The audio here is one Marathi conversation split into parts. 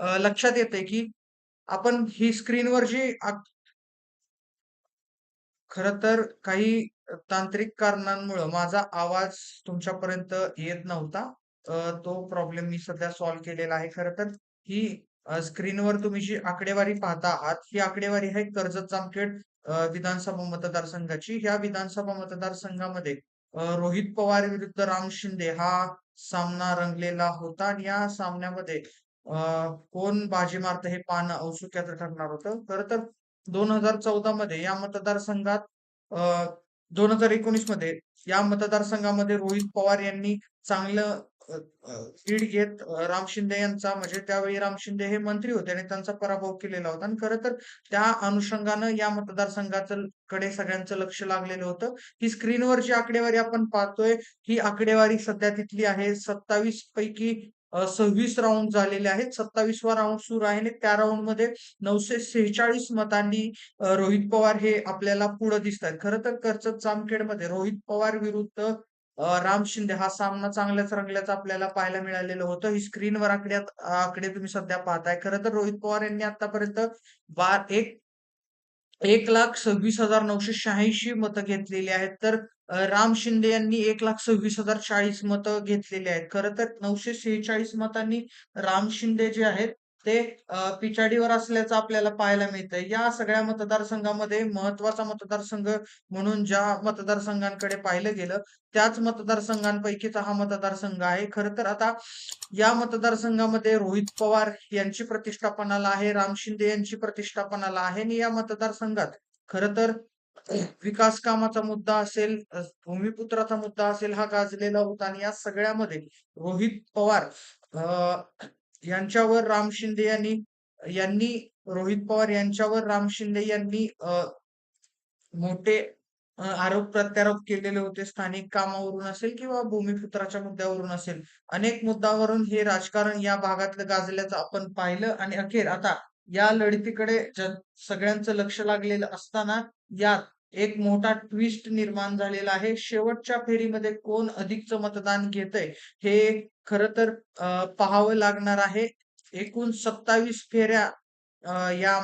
लक्षात येते की आपण ही स्क्रीनवर जी खर तर काही तांत्रिक कारणांमुळे माझा आवाज तुमच्यापर्यंत येत नव्हता. तो प्रॉब्लेम मी सध्या सॉल्व्ह केलेला आहे. खरं तर ही स्क्रीनवर तुम्ही जी आकडेवारी पाहता आहात, ही आकडेवारी आहे कर्जत-जामखेड विधानसभा मतदारसंघाची. ह्या विधानसभा मतदारसंघामध्ये रोहित पवार विरुद्ध राम शिंदे हा सामना रंगलेला होता आणि या सामन्यामध्ये कोण बाजी मारतं हे पाहणं औत्सुक्याचं ठरणार होतं. खरं तर 2014 मध्ये या मतदारसंघात दोन हजार एकोणीसमध्ये या मतदारसंघामध्ये रोहित पवार यांनी चांगलं लीड घेत राम शिंदे यांचा म्हणजे त्यावेळी राम शिंदे हे मंत्री होते आणि त्यांचा पराभव केलेला होता आणि खरं तर त्या अनुषंगानं या मतदारसंघाचं कडे सगळ्यांचं लक्ष लागलेलं होतं. ही स्क्रीनवर जी आकडेवारी आपण पाहतोय, ही आकडेवारी सध्या तिथली आहे 27 पैकी सव्वीस राऊंड झालेले आहेत. सत्तावीसवा राऊंड सुरू आहे आणि त्या राऊंडमध्ये नऊशे सेहेचाळीस मतांनी रोहित पवार हे आपल्याला पुढं आहेत खरं तर कर्जत जामखेडमध्ये रोहित पवार विरुद्ध राम शिंदे हा सामना चांगल्याच रंगल्याचा आपल्याला पाहायला मिळालेलं होतं. ही स्क्रीनवर आकड्यात आकडे तुम्ही सध्या पाहताय. खरं तर रोहित पवार यांनी आतापर्यंत बा एक 1,26,986 मतं घेतलेली आहेत. तर राम शिंदे यांनी 1,26,040 मतं घेतलेली आहेत. खरं तर 946 मतांनी राम शिंदे जे आहेत ते पिछाडीवर असल्याचं आपल्याला पाहायला मिळतंय. या सगळ्या मतदारसंघामध्ये महत्त्वाचा मतदारसंघ म्हणून ज्या मतदारसंघांकडे पाहिलं गेलं, त्याच मतदारसंघांपैकीचा हा मतदारसंघ आहे. खरं तर आता या मतदारसंघामध्ये रोहित पवार यांची प्रतिष्ठापनाला आहे, राम शिंदे यांची प्रतिष्ठापनाला आहे आणि या मतदारसंघात खरं तर विकास कामाचा मुद्दा असेल, भूमिपुत्राचा मुद्दा असेल, हा गाजलेला होता आणि या सगळ्यामध्ये रोहित पवार यांच्यावर राम शिंदे यांनी यांनी रोहित पवार यांच्यावर राम शिंदे यांनी मोठे आरोप-प्रत्यारोप केलेले होते. स्थानिक कामावरून असेल किंवा भूमिपुत्राच्या मुद्द्यावरून असेल. अनेक मुद्द्यावरून हे राजकारण या भागातलं गाजल्याचं आपण पाहिलं आणि अखेर आता या लढतीकडे सगळ्यांचं लक्ष लागलेलं असताना यात एक मोठा ट्विस्ट निर्माण झालेला आहे. शेवटच्या फेरीमध्ये कोण अधिकचं मतदान घेतंय हे खर तर पाहावं लागणार आहे. एकूण 27 फेऱ्या या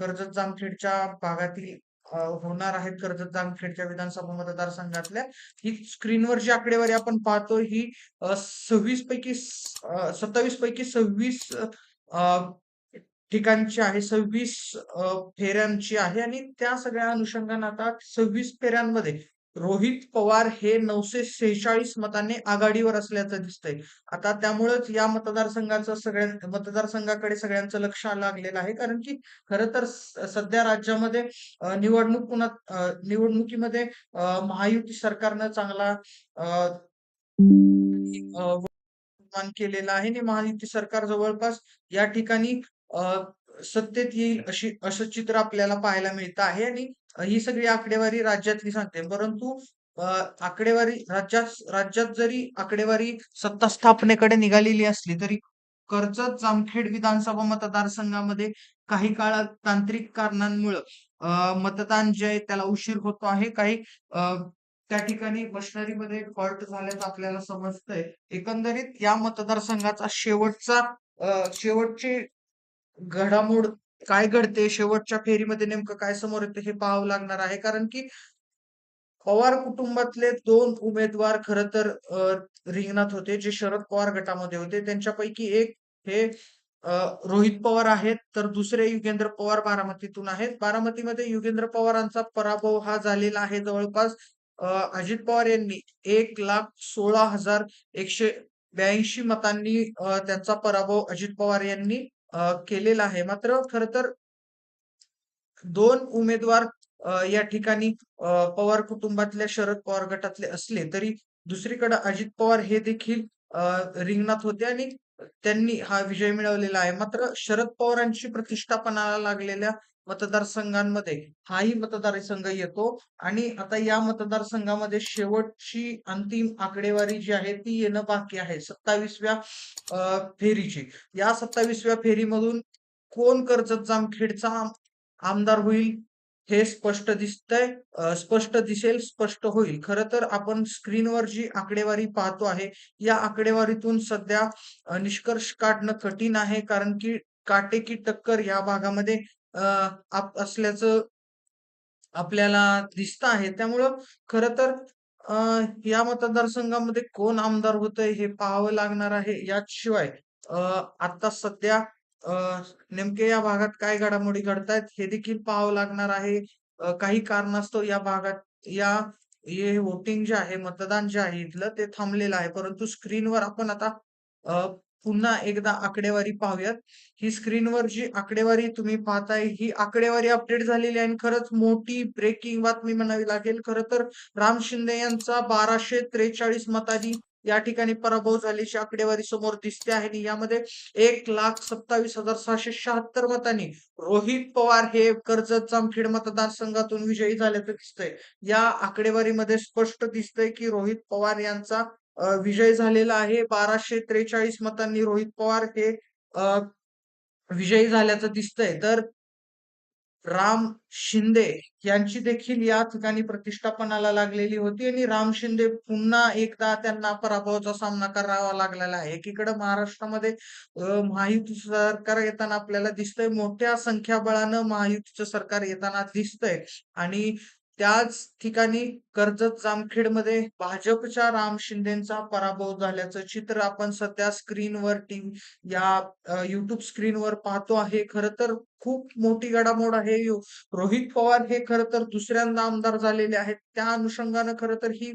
कर्जत-जामखेडच्या भागातील होणार आहेत कर्जत-जामखेडच्या विधानसभा मतदारसंघातल्या. ही स्क्रीनवर जी आकडेवारी आपण पाहतो ही सव्वीस पैकी सत्तावीस पैकी 26 अ, ठिकाणची आहे. सव्वीस फेऱ्यांची आहे आणि त्या सगळ्या अनुषंगाने आता 26 फेऱ्यांमध्ये रोहित पवार हे 946 मतांनी आघाडीवर असल्याचं दिसतंय. आता त्यामुळेच या मतदारसंघाचं सगळ्या मतदारसंघाकडे सगळ्यांचं लक्ष लागलेलं आहे. कारण की खरं तर सध्या राज्यामध्ये निवडणूक पुन्हा निवडणुकीमध्ये महायुती सरकारनं चांगला केलेला आहे आणि महायुती सरकार जवळपास या ठिकाणी अ, सत्तेत येईल अशी असं चित्र आपल्याला पाहायला मिळतं आहे आणि ही सगळी आकडेवारी राज्यातली सांगते. परंतु अ, आकडेवारी राज्यात राज्यात जरी आकडेवारी सत्ता स्थापनेकडे निघालेली असली तरी कर्जत जामखेड विधानसभा मतदारसंघामध्ये काही काळात तांत्रिक कारणांमुळं मतदान जे आहे त्याला उशीर होतो आहे. काही अ, त्या ठिकाणी मशनरीमध्ये फॉल्ट झाल्याचं आपल्याला समजतंय. एकंदरीत या मतदारसंघाचा शेवटचा अ, शेवटचे घडामोड काय घडते, शेवटच्या फेरीमध्ये नेमकं काय समोर येतं हे पाहावं लागणार आहे. कारण की पवार कुटुंबातले दोन उमेदवार खर तर रिंगणात होते, जे शरद पवार गटामध्ये होते. त्यांच्यापैकी एक हे रोहित पवार आहेत, तर दुसरे युगेंद्र पवार बारामतीतून आहेत. बारामतीमध्ये युगेंद्र पवारांचा पराभव हा झालेला आहे जवळपास अजित पवार यांनी 1,16,182 मतांनी त्यांचा पराभव अजित पवार यांनी केलेला आहे. मात्र खर तर दोन उमेदवार या ठिकाणी पवार कुटुंबातल्या शरद पवार गटातले असले तरी दुसरीकडे अजित पवार हे देखील रिंगणात होते आणि त्यांनी हा विजय मिळवलेला आहे. मात्र शरद पवारांची प्रतिष्ठापणाला लागलेल्या मतदारसंघांमध्ये हाही मतदारसंघ येतो आणि आता या मतदारसंघामध्ये शेवटची अंतिम आकडेवारी जी आहे ती येणं बाकी आहे सत्तावीसव्या फेरीची. या 27व्या फेरीमधून कोण कर्जत जामखेडचा आमदार होईल हे स्पष्ट दिसतंय स्पष्ट दिसेल, स्पष्ट होईल. खरं तर आपण स्क्रीनवर जी आकडेवारी पाहतो आहे, या आकडेवारीतून सध्या निष्कर्ष काढणं कठीण आहे. कारण की काटेकी टक्कर या भागामध्ये असल्याचं आपल्याला दिसत आहे. त्यामुळं खर तर या मतदारसंघामध्ये कोण आमदार होतंय हे पाहावं लागणार आहे. याशिवाय अ, आता सध्या नेमके या भागात काय घडामोडी घडतायत हे देखील पाहावं लागणार आहे. काही कारणास्तव या भागात या हे व्होटिंग जे आहे, मतदान जे आहे इथलं ते थांबलेलं आहे. परंतु स्क्रीनवर आपण आता पुन्हा एकदा आकडेवारी पाहूयात. ही स्क्रीनवर जी आकडेवारी तुम्ही पाहताय, ही आकडेवारी अपडेट झालेली आहे आणि खरंच मोठी ब्रेकिंग बातमी म्हणावी लागेल. खरं तर राम शिंदे यांचा 1243 मतांनी या ठिकाणी पराभव झाल्याची आकडेवारी समोर दिसते आहे आणि यामध्ये 1,27,676 मतांनी रोहित पवार हे कर्जत जामखेड मतदारसंघातून विजयी झाल्याचं दिसतंय. या आकडेवारीमध्ये स्पष्ट दिसतंय की रोहित पवार यांचा विजय झालेला आहे. 1243 मतांनी रोहित पवार हे विजयी झाल्याचं दिसतंय. तर राम शिंदे यांची देखील या ठिकाणी प्रतिष्ठापनाला लागलेली होती आणि राम शिंदे पुन्हा एकदा त्यांना पराभवाचा सामना करावा लागलेला आहे. एकीकडे महाराष्ट्रामध्ये महायुती सरकार येताना आपल्याला दिसतंय. मोठ्या संख्याबळानं महायुतीचं सरकार येताना दिसतंय आणि त्याच ठिकाणी कर्जत जामखेडमध्ये भाजपच्या राम शिंदेचा पराभव झाल्याचं चित्र आपण सध्या स्क्रीनवर टीव्ही या युट्यूब स्क्रीनवर पाहतो आहे. खरं तर खूप मोठी घडामोड आहे. रोहित पवार हे खरं तर दुसऱ्यांदा आमदार झालेले आहेत. त्या अनुषंगानं खरं तर ही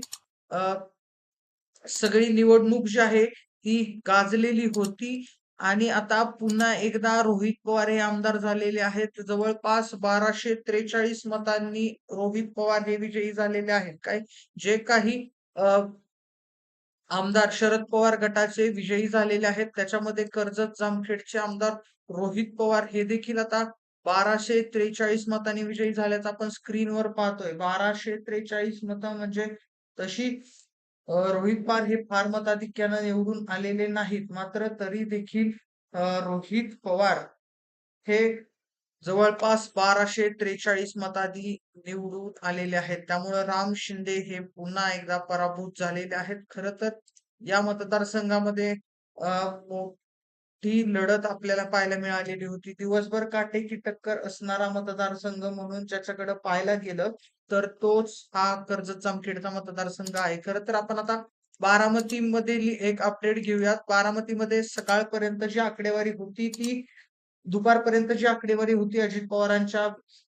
सगळी निवडणूक जी आहे ती गाजलेली होती आणि आता पुन्हा एकदा रोहित पवार हे आमदार झालेले आहेत. जवळपास 1243 मतांनी रोहित पवार हे विजयी झालेले आहेत. काय जे काही आमदार शरद पवार गटाचे विजयी झालेले आहेत. त्याच्यामध्ये कर्जत जामखेडचे आमदार रोहित पवार हे देखील आता 1243 मतांनी विजयी झाल्याचं आपण स्क्रीनवर पाहतोय. 1243 मतं म्हणजे तशी रोहित पवार हे फार मताधिक्यानं निवडून आलेले नाहीत. मात्र तरी देखील रोहित पवार हे जवळपास बाराशे त्रेचाळीस मताधी निवडून आलेले आहेत. त्यामुळं राम शिंदे हे पुन्हा एकदा पराभूत झालेले आहेत. खरं तर या मतदारसंघामध्ये ती लढत आपल्याला पाहायला मिळालेली होती. दिवसभर काटेकी टक्कर असणारा मतदारसंघ म्हणून ज्याच्याकडे पाहायला गेलं तर तोच हा कर्जत जामखेडचा मतदारसंघ आहे. खरं तर आपण आता बारामतीमध्ये एक अपडेट घेऊयात. बारामतीमध्ये सकाळपर्यंत जी आकडेवारी होती ती दुपारपर्यंत जी आकडेवारी होती अजित पवारांच्या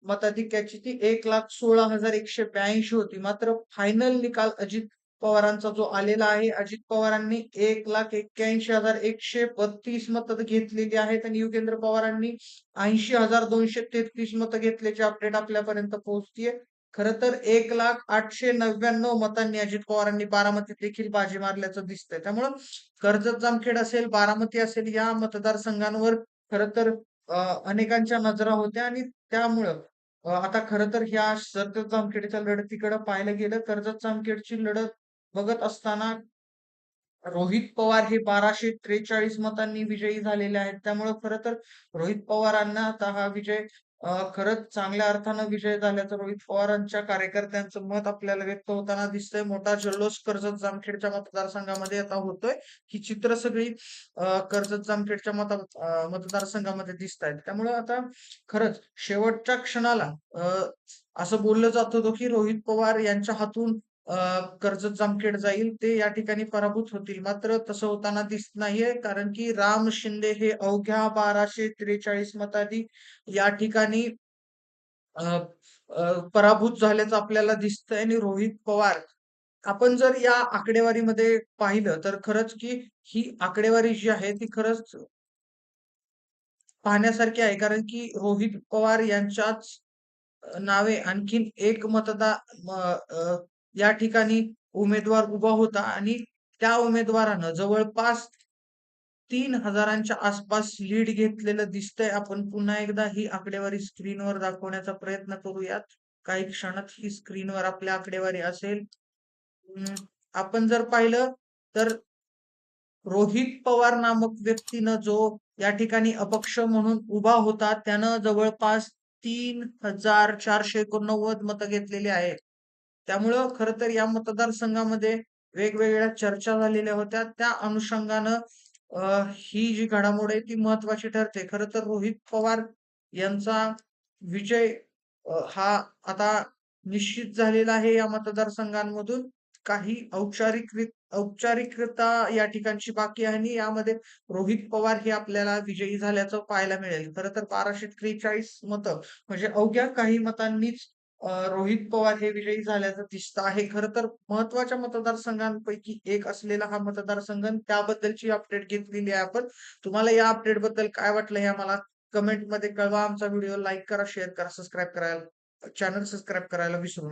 मताधिक्याची ती 1,16,182 होती. मात्र फायनल निकाल अजित पवारांचा जो आलेला आहे, अजित पवारांनी 1,81,132 मतं घेतलेली आहेत आणि युगेंद्र पवारांनी 80,233 मतं घेतल्याची अपडेट आपल्यापर्यंत पोहोचतीये. खर तर 1,08,99 मतांनी अजित पवारांनी बारामतीत देखील बाजी मारल्याचं दिसतंय. त्यामुळं कर्जत जामखेड असेल, बारामती असेल या मतदारसंघांवर खर तर अनेकांच्या नजरा होत्या आणि त्यामुळं आता खर तर ह्या कर्जत जामखेडच्या लढतीकडे पाहायला गेलं, कर्जत जामखेडची लढत बघत असताना रोहित पवार हे 1243 मतांनी विजयी झालेले आहेत. त्यामुळं खरं तर रोहित पवारांना आता हा विजय खरंच चांगल्या अर्थानं विजय झाल्याचं रोहित पवारांच्या कार्यकर्त्यांचं मत आपल्याला व्यक्त होताना दिसतंय. मोठा जल्लोष कर्जत जामखेडच्या मतदारसंघामध्ये आता होतोय. ही चित्र सगळी कर्जत जामखेडच्या मता मतदारसंघामध्ये मतदारसंघामध्ये दिसतायत. त्यामुळे आता खरंच शेवटच्या क्षणाला असं बोललं जात होतं, की रोहित पवार यांच्या हातून कर्ज कर्जत जामखेड जाईल. ते या ठिकाणी पराभूत होतील. मात्र तसं होताना दिसत नाहीये. कारण की राम शिंदे हे अवघ्या 1243 मतांनी या ठिकाणी पराभूत झाल्याचं आपल्याला दिसतंय आणि रोहित पवार आपण जर या आकडेवारीमध्ये पाहिलं तर खरंच की ही आकडेवारी जी आहे ती खरंच पाहण्यासारखी आहे. कारण की रोहित पवार यांच्याच नावे आणखीन एक मतदार या ठिकाणी उमेदवार उभा होता आणि त्या उमेदवारानं जवळपास 3000च्या आसपास लीड घेतलेलं दिसतंय. आपण पुन्हा एकदा ही आकडेवारी स्क्रीनवर दाखवण्याचा प्रयत्न करूयात. काही क्षणात ही स्क्रीनवर आपल्या आकडेवारी असेल. अं, आपण जर पाहिलं तर रोहित पवार नामक व्यक्तीनं जो या ठिकाणी अपक्ष म्हणून उभा होता, त्यानं जवळपास तीन हजार चारशे एकोणनव्वद मतं घेतलेली आहेत. त्यामुळं खर तर या मतदारसंघामध्ये वेगवेगळ्या चर्चा झालेल्या होत्या. त्या अनुषंगानं ही जी घडामोड आहे ती महत्वाची ठरते. खर तर रोहित पवार यांचा विजय हा आता निश्चित झालेला आहे या मतदारसंघांमधून. काही औपचारिक औपचारिकता या ठिकाणची बाकी आहे आणि यामध्ये रोहित पवार हे आपल्याला विजयी झाल्याचं पाहायला मिळेल. खरं तर 1243 मतं म्हणजे अवघ्या काही मतांनीच रोहित पवार हे विजयी झाल्याचं दिसत आहे. खरं तर महत्त्वाच्या मतदारसंघांपैकी एक असलेला हा मतदारसंघ त्याबद्दलची अपडेट घेतलेली आहे आपण. तुम्हाला या अपडेटबद्दल काय वाटलं हे आम्हाला कमेंटमध्ये कळवा. आमचा व्हिडिओ लाईक करा, शेअर करा, सबस्क्राईब करायला चॅनल सबस्क्राईब करायला विसरू नका.